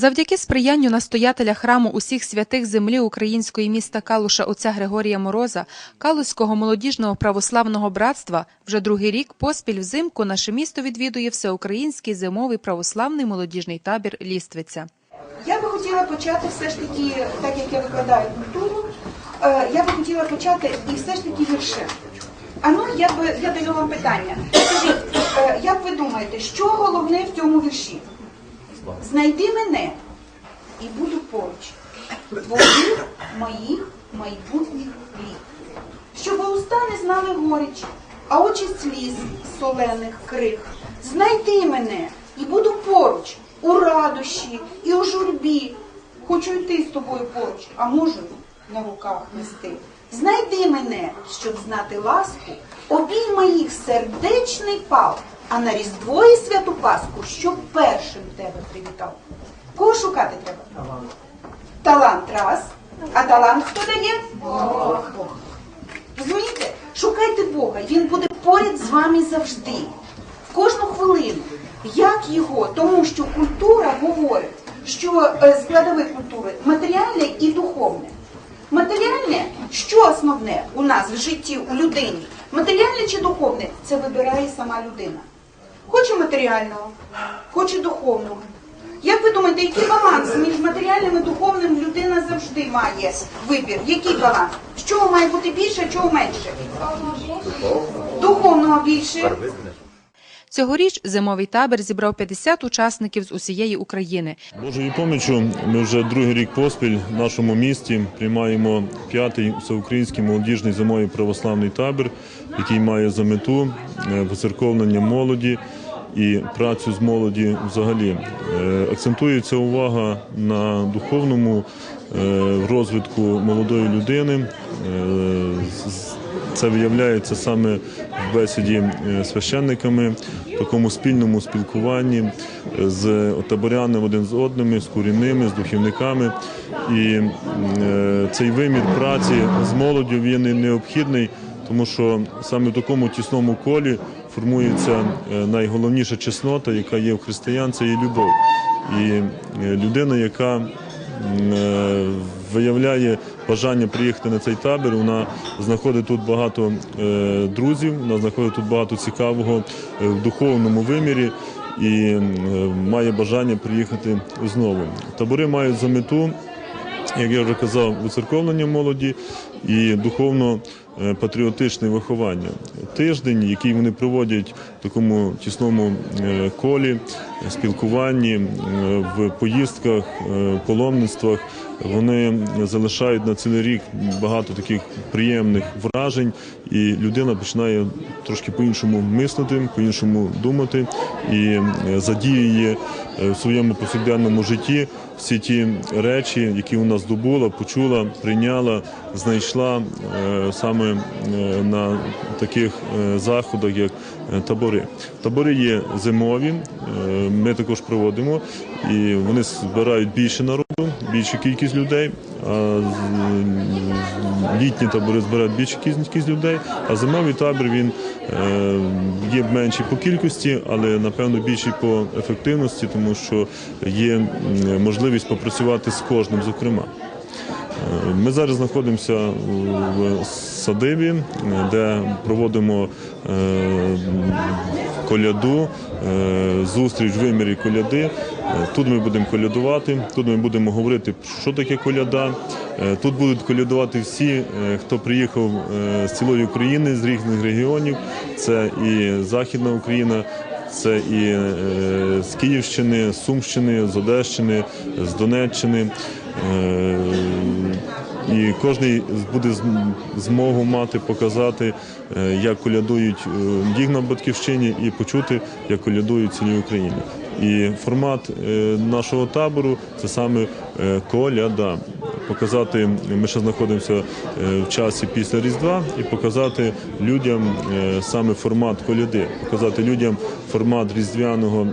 Завдяки сприянню настоятеля храму усіх святих землі української міста Калуша отця Григорія Мороза, Калуського молодіжного православного братства вже другий рік поспіль взимку наше місто відвідує всеукраїнський зимовий православний молодіжний табір Ліствиця. Я би хотіла почати все ж таки, так як я викладаю культуру, е, я би хотіла почати і все ж таки віршем. А ну, я би я даю вам питання. Скажіть, е, як ви думаєте, що головне в цьому вірші? Знайди мене і буду поруч. Твоїх моїх майбутніх літ. Щоб уста не знали горіч, а очі сліз солених крих. Знайди мене і буду поруч, у радощі і у журбі. Хочу йти з тобою поруч, а можу на руках нести. Знайди мене, щоб знати ласку, обійма їх сердечний пал, а на Різдво і святу Пасху, щоб першим тебе привітав. Кого шукати треба? Талант раз. А талант хто дає? Бог. Розумієте? Шукайте Бога, Він буде поряд з вами завжди, в кожну хвилину. Як його? Тому що культура говорить, що е, складові культури матеріальне і духовне. Матеріальне, що основне у нас в житті, у людині? Матеріальне чи духовне? Це вибирає сама людина. Хоче матеріального, хоче духовного. Як ви думаєте, який баланс між матеріальним і духовним людина завжди має вибір? Який баланс? Чого має бути більше, а чого менше? Духовного більше. Цьогоріч зимовий табір зібрав 50 учасників з усієї України. Божою помічю ми вже другий рік поспіль в нашому місті приймаємо п'ятий всеукраїнський молодіжний зимовий православний табір, який має за мету е, поцерковлення молоді і працю з молоді взагалі. Е, Акцентується увага на духовному е, розвитку молодої людини. З- Це виявляється саме в бесіді е, священниками, в такому спільному спілкуванні е, з таборянами один з одними, з курінними, з духівниками. І е, цей вимір праці з молоддю він необхідний, тому що саме в такому тісному колі формується найголовніша чеснота, яка є в християн, це є любов. І людина, яка е, виявляє бажання приїхати на цей табір. Вона знаходить тут багато е, друзів, вона знаходить тут багато цікавого е, в духовному вимірі і е, має бажання приїхати знову. Табори мають за мету як я вже казав, вицерковлення молоді і духовно-патріотичне виховання. Тиждень, який вони проводять в такому тісному колі, спілкуванні, в поїздках, паломництвах, вони залишають на цілий рік багато таких приємних вражень, і людина починає трошки по-іншому мислити, по-іншому думати. І е, задіює е, в своєму повсякденному житті. Всі ті речі, які вона здобула, почула, прийняла, знайшла е, саме на таких заходах, як табори. Табори є зимові, ми також проводимо, і вони збирають більше народу, більшу кількість людей. А літні табори збирають більшу кількість людей, а зимовий табір він е, є менший по кількості, але напевно більший по ефективності, тому що є можливість попрацювати з кожним, зокрема. Е, Ми зараз знаходимося в садибі, е, де проводимо коляду, зустріч в вимірі коляди. Е, Тут ми будемо колядувати, тут ми будемо говорити, що таке коляда. Е, Тут будуть колядувати всі, е, хто приїхав з цілої України, з різних регіонів. Це і Західна Україна, це і з Київщини, з Сумщини, з Одещини, з Донеччини. І кожен буде змогу мати показати, як колядують їх на батьківщині, і почути, як колядують в цілій Україні. І формат е, нашого табору це саме е, коляда. Показати, ми ще знаходимося е, в часі після Різдва, і показати людям саме формат коляди, показати людям формат різдвяного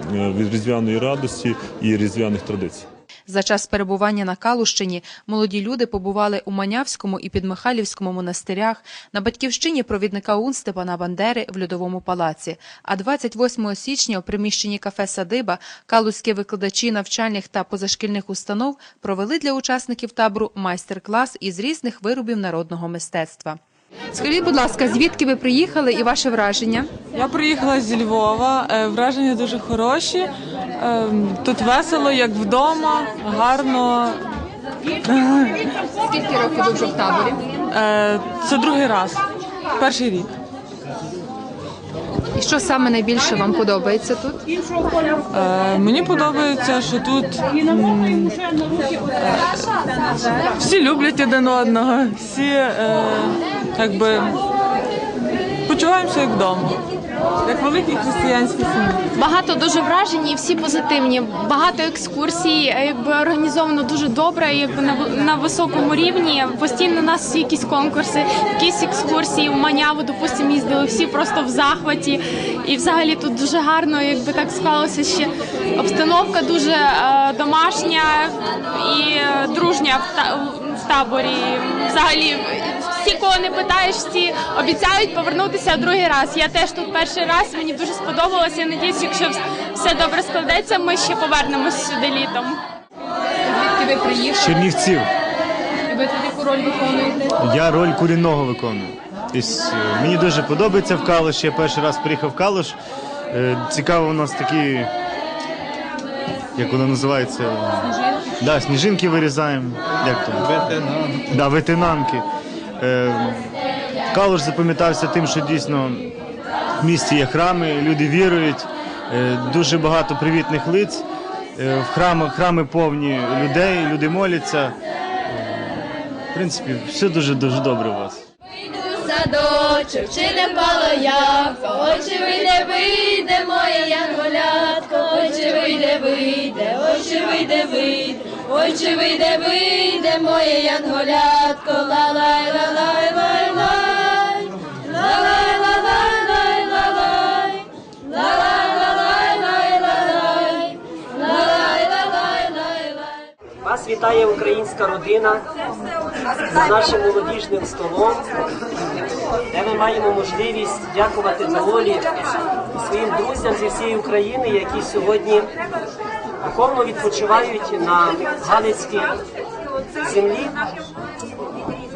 різдвяної радості і різдвяних традицій. За час перебування на Калущині молоді люди побували у Манявському і Підмихайлівському монастирях, на батьківщині провідника УН Степана Бандери в Льодовому палаці. А 28 січня у приміщенні кафе Садиба калузькі викладачі навчальних та позашкільних установ провели для учасників табору майстер-клас із різних виробів народного мистецтва. Скажіть, будь ласка, звідки ви приїхали і ваше враження? Я приїхала зі Львова. е, Враження дуже хороші. Е, Тут весело, як вдома, гарно. Скільки років ви вже в таборі? Е, Це другий раз, перший рік. І що саме найбільше вам подобається тут? Е, Мені подобається, що тут м, е, всі люблять один одного, всі е, якби почуваємося як вдома, як великій християнській сім'ї. Багато дуже вражень і всі позитивні. Багато екскурсій, е, якби організовано дуже добре, якби на, на високому рівні. Постійно у нас всі якісь конкурси, якісь екскурсії. В Маняву, допустимо, їздили всі просто в захваті. І взагалі тут дуже гарно, якби так склалося ще обстановка дуже е, домашня і е, дружня в, та, в таборі. Взагалі всі, кого не питаєш, всі обіцяють повернутися другий раз. Я теж тут перший раз. Мені дуже сподобалося. Я надіюсь, якщо все добре складеться, ми ще повернемось сюди літом. Звідки ви приїхали? Чернівців. І ви тут яку роль виконуєте? Я роль курінного виконую. Тобто, мені дуже подобається в Калуш. Я перший раз приїхав в Калуш. Е, Цікаво, у нас такі. Як воно називається? Сніжинки? Да, сніжинки вирізаємо. Як то? Ветенанки. Да, ветенанки. Е, Калуш запам'ятався тим, що дійсно в місті є храми, люди вірують, е, дуже багато привітних лиць. Е, В храмах храми повні людей, люди моляться. В принципі, все дуже дуже добре у вас. Садочок, чи не впало явка, ой, чи вийде, вийде моє янголятко, ой, чи вийде, вийде, ой, чи вийде, вийде, ой, чи вийде, вийде моє янголятко, ла-лай, ла-лай, лай-лай, ла-лай, ла-лай, лай-лай, ла-лай, ла-лай, лай-лай, ла-лай, ла-лай, лай-лай. Вас вітає українська родина з нашим молодіжним столом, де ми маємо можливість дякувати долі своїм друзям зі всієї України, які сьогодні духовно відпочивають на Галицькій землі,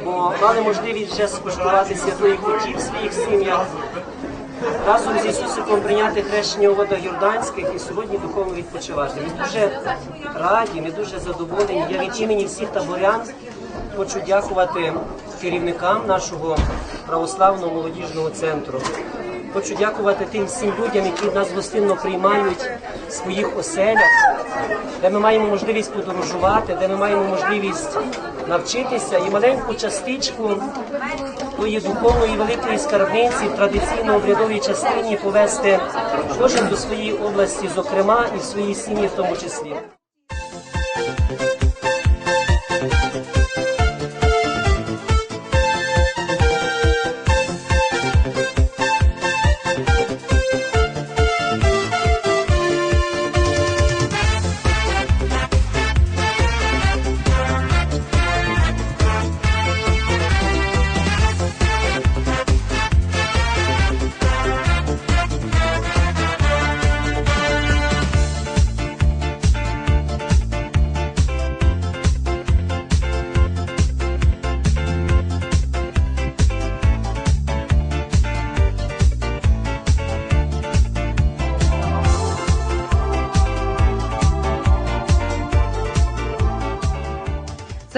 бо мали можливість вже споживати святої куті в своїх сім'ях. Разом з Ісусиком прийняти хрещення у водах Йорданських і сьогодні духовно відпочивати. Ми дуже раді, ми дуже задоволені. Я від імені всіх таборян хочу дякувати керівникам нашого православного молодіжного центру. Хочу дякувати тим всім людям, які нас гостинно приймають в своїх оселях, де ми маємо можливість подорожувати, де ми маємо можливість навчитися і маленьку частичку тої духовної великої скарбниці в традиційно обрядовій частині повести кожен до своєї області, зокрема, і в своїй сім'ї в тому числі.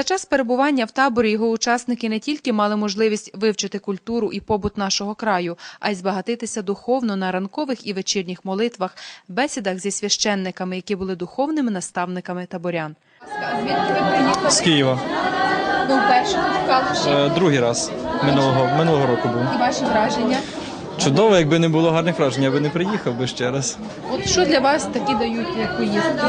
За час перебування в таборі його учасники не тільки мали можливість вивчити культуру і побут нашого краю, а й збагатитися духовно на ранкових і вечірніх молитвах, бесідах зі священниками, які були духовними наставниками таборян. З Києва. Був перший тут в Калуші. Е, Другий раз минулого, минулого року був. І ваші враження? Чудово, якби не було гарних вражень, я би не приїхав би ще раз. От що для вас такі дають як поїздки?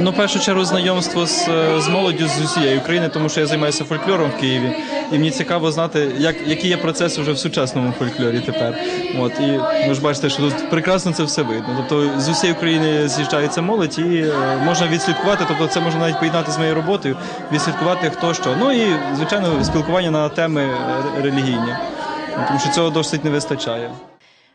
Ну, в першу чергу, знайомство з, е, з молоддю з усієї України, тому що я займаюся фольклором в Києві, і мені цікаво знати, як, які є процеси вже в сучасному фольклорі тепер. От і ви ж бачите, що тут прекрасно це все видно. Тобто з усієї України з'їжджається молодь, і е, можна відслідкувати. Тобто, це можна навіть поєднати з моєю роботою, відслідкувати хто що. Ну і звичайно, спілкування на теми е, релігійні, тому що цього досить не вистачає.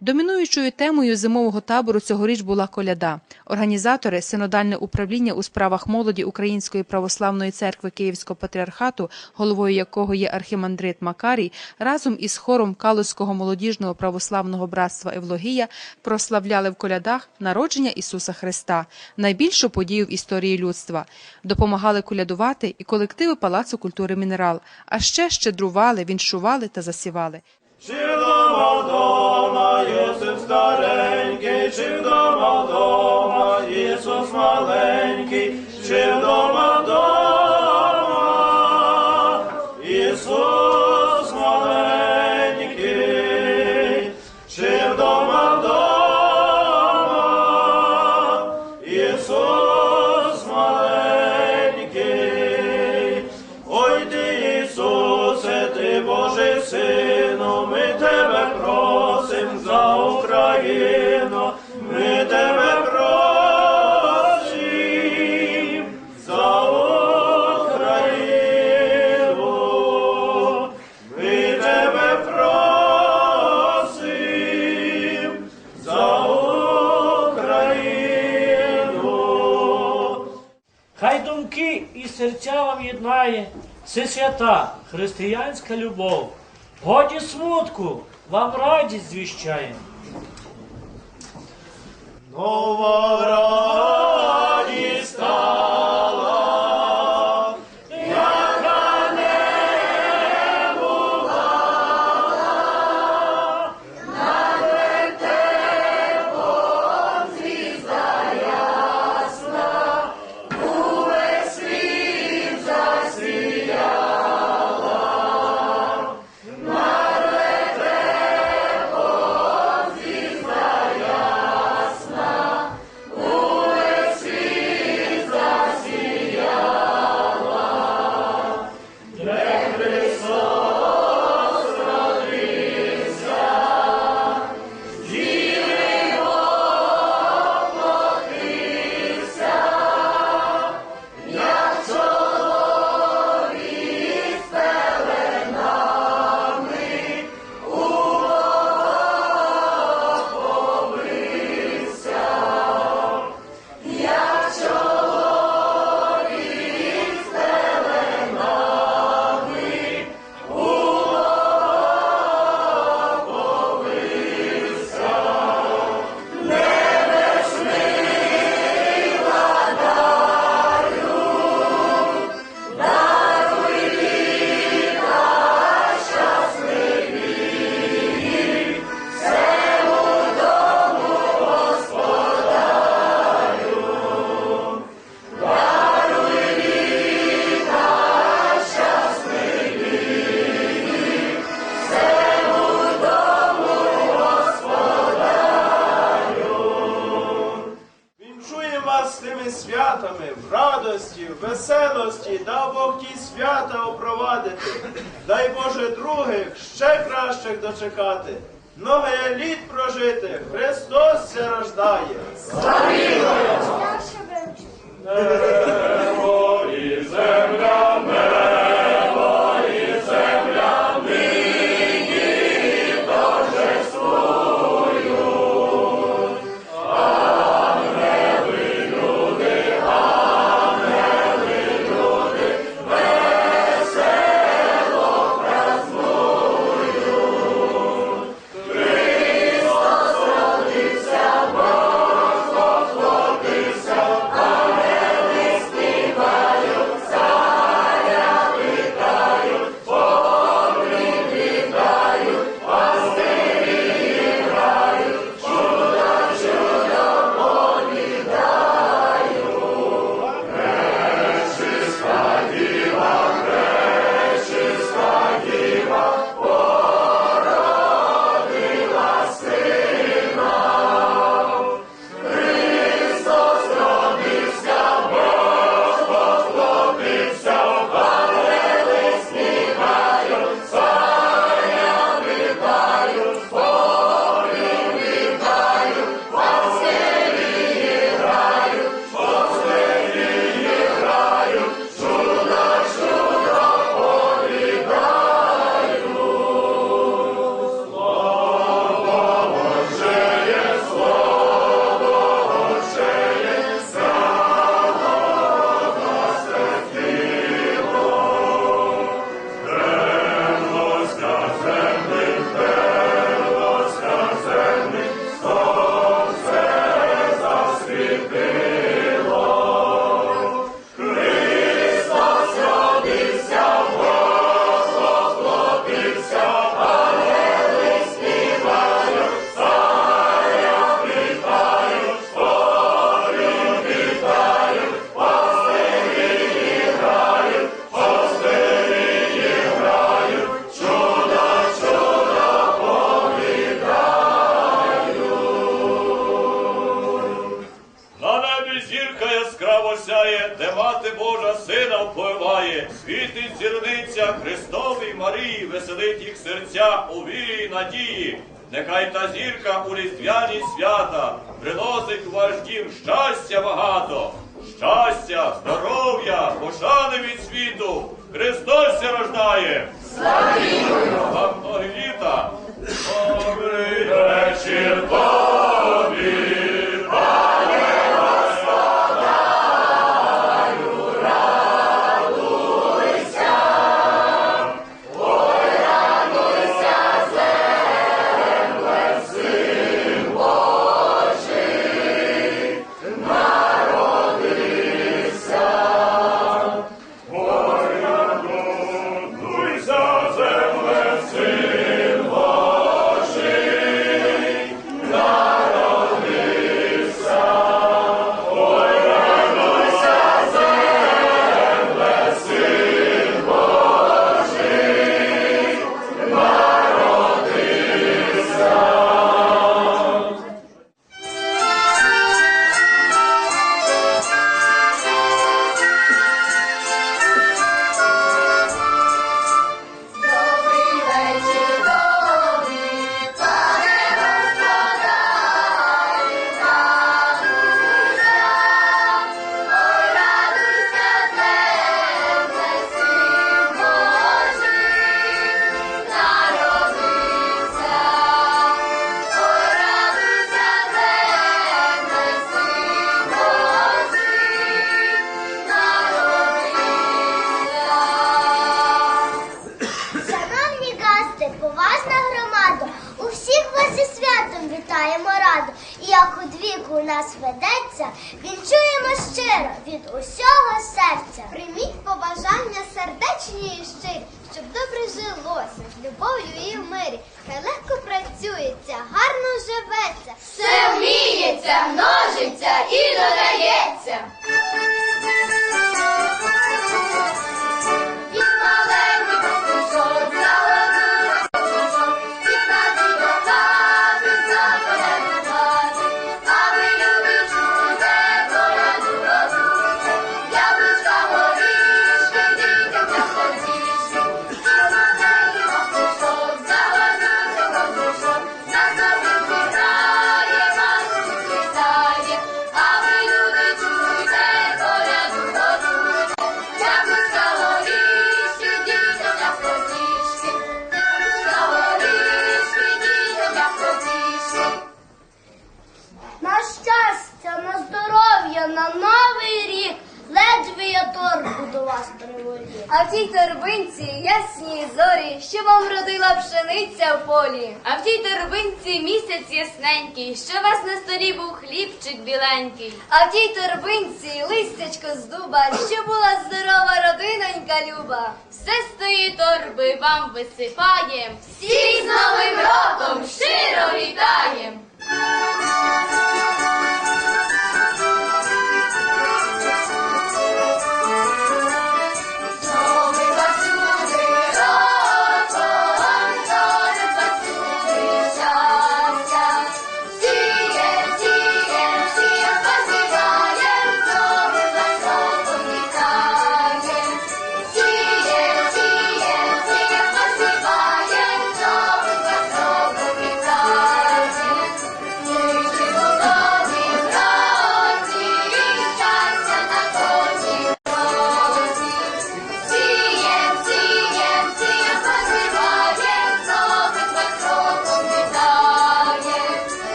Домінуючою темою зимового табору цьогоріч була коляда. Організатори, синодальне управління у справах молоді Української православної церкви Київського патріархату, головою якого є архімандрит Макарій, разом із хором Калузького молодіжного православного братства Евлогія прославляли в колядах народження Ісуса Христа, найбільшу подію в історії людства. Допомагали колядувати і колективи Палацу культури Мінерал, а ще щедрували, віншували та засівали. Чи вдома вдома, Єсип старенький, чи вдома вдома, Ісус маленький, чи вдома вдома, Ісус це свята християнська любов. Годі смутку, вам радість звіщає. Нова радість радості, веселості, дай Бог ті свята опровадити. Дай Боже других ще кращих дочекати. Много літ прожити, Христос се рождає. Небо і земля, приносить вождів щастя багато, щастя, здоров'я, пошани від світу. Христос рождає! Славі! чуємо щиро від усього серця. Прийміть побажання сердечні і щирі, щоб добре жилося з любов'ю і в мирі. Хай легко працюється, гарно живеться, все вміється, множиться і додається. тервинці ясні зорі, що вам родила пшениця в полі. А в тій тервинці місяць ясненький, що вас на столі був хлібчик біленький. А в тій тервинці листячко з дуба, що була здорова родинонька люба. Все з тої торби вам висипаєм, всі з новим роком щиро вітаєм.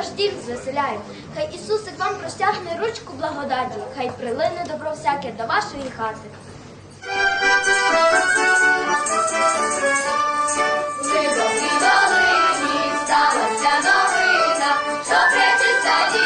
Тож діль звеселяю, хай Ісусик вам простягне ручку благодаті, хай прилине добро всяке до вашої хати. Ми довгі долині сталася новина, що причиться діти.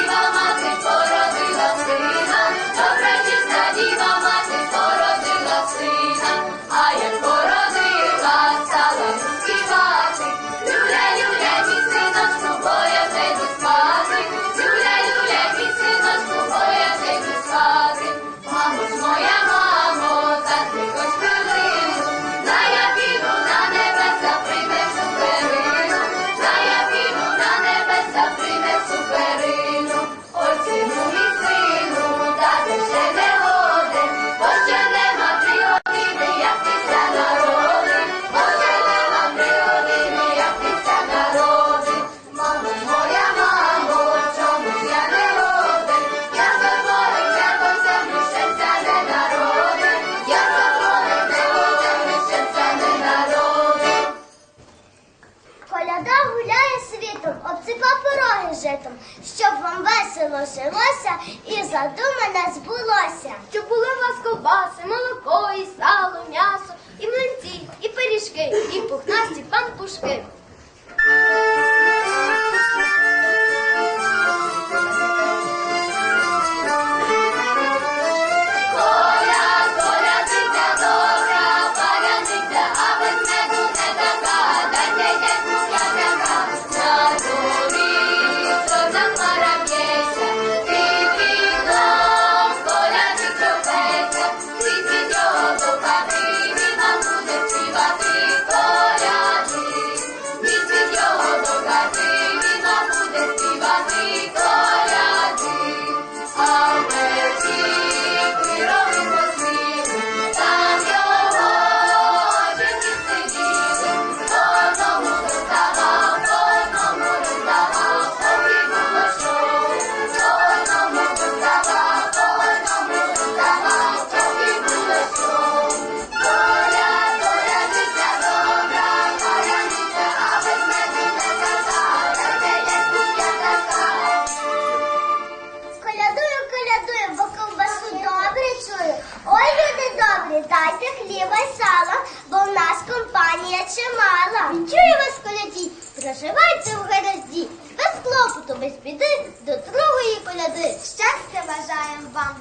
Житом, щоб вам весело жилося і задумане збулося. Щоб були в вас ковбаси, молоко, і сало, м'ясо, і млинці, і пиріжки, і пухнасті пампушки.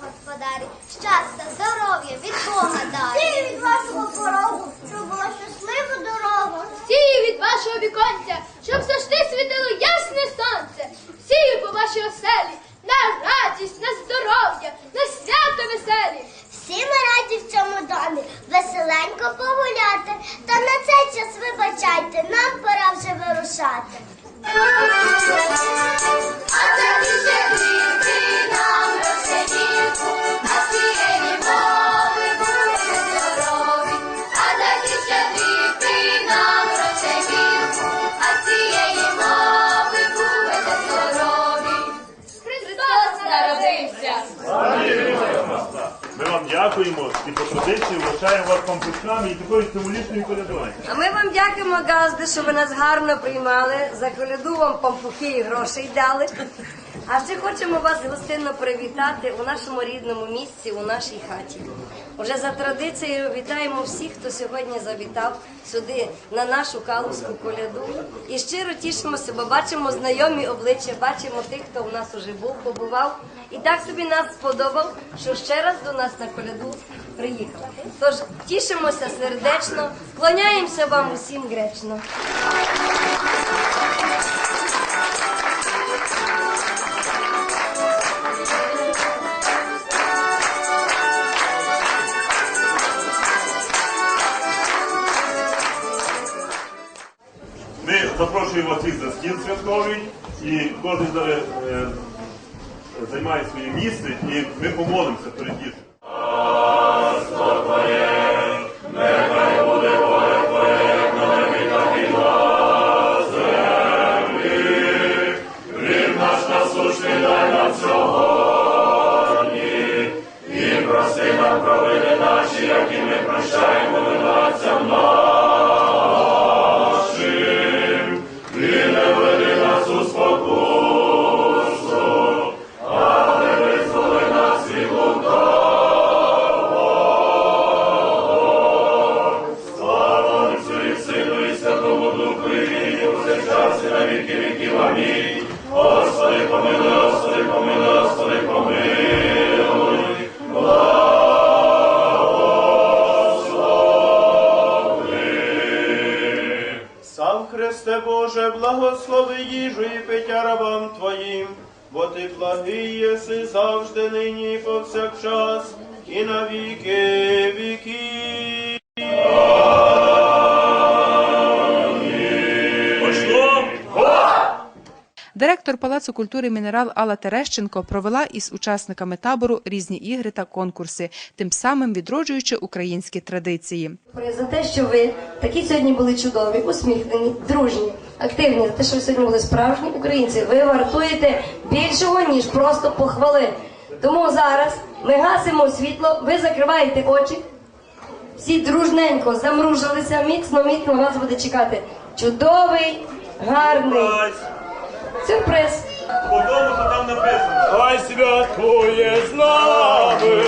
gospodari, s časa za приймали. За коляду вам пампухи і грошей дали. А ще хочемо вас гостинно привітати у нашому рідному місці, у нашій хаті. Уже за традицією вітаємо всіх, хто сьогодні завітав сюди на нашу калузьку коляду. І щиро тішимося, бо бачимо знайомі обличчя, бачимо тих, хто в нас уже був, побував. І так собі нас сподобав, що ще раз до нас на коляду приїхав. Тож тішимося сердечно, вклоняємося вам усім гречно. Ми запрошуємо всіх за стіл святковий і кожен е, займає своє місце і ми помолимося перед дітьми. Директор Палацу культури мінерал Алла Терещенко провела із учасниками табору різні ігри та конкурси, тим самим відроджуючи українські традиції. За те, що ви такі сьогодні були чудові, усміхнені, дружні, активні, за те, що ви сьогодні були справжні українці, ви вартуєте більшого, ніж просто похвали. Тому зараз ми гасимо світло, ви закриваєте очі, всі дружненько замружилися, міцно, міцно вас буде чекати. Чудовий, гарний сюрприз. По тому, що там написано. Хай святкує з нами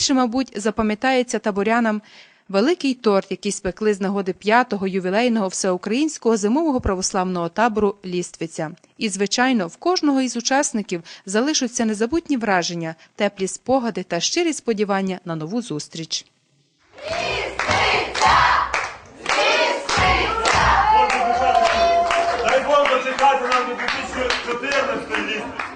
Найбільше, мабуть, запам'ятається таборянам великий торт, який спекли з нагоди п'ятого ювілейного всеукраїнського зимового православного табору Ліствиця. І, звичайно, в кожного із учасників залишаться незабутні враження, теплі спогади та щирі сподівання на нову зустріч. Дай Бог дочекати нам до 2014 літа.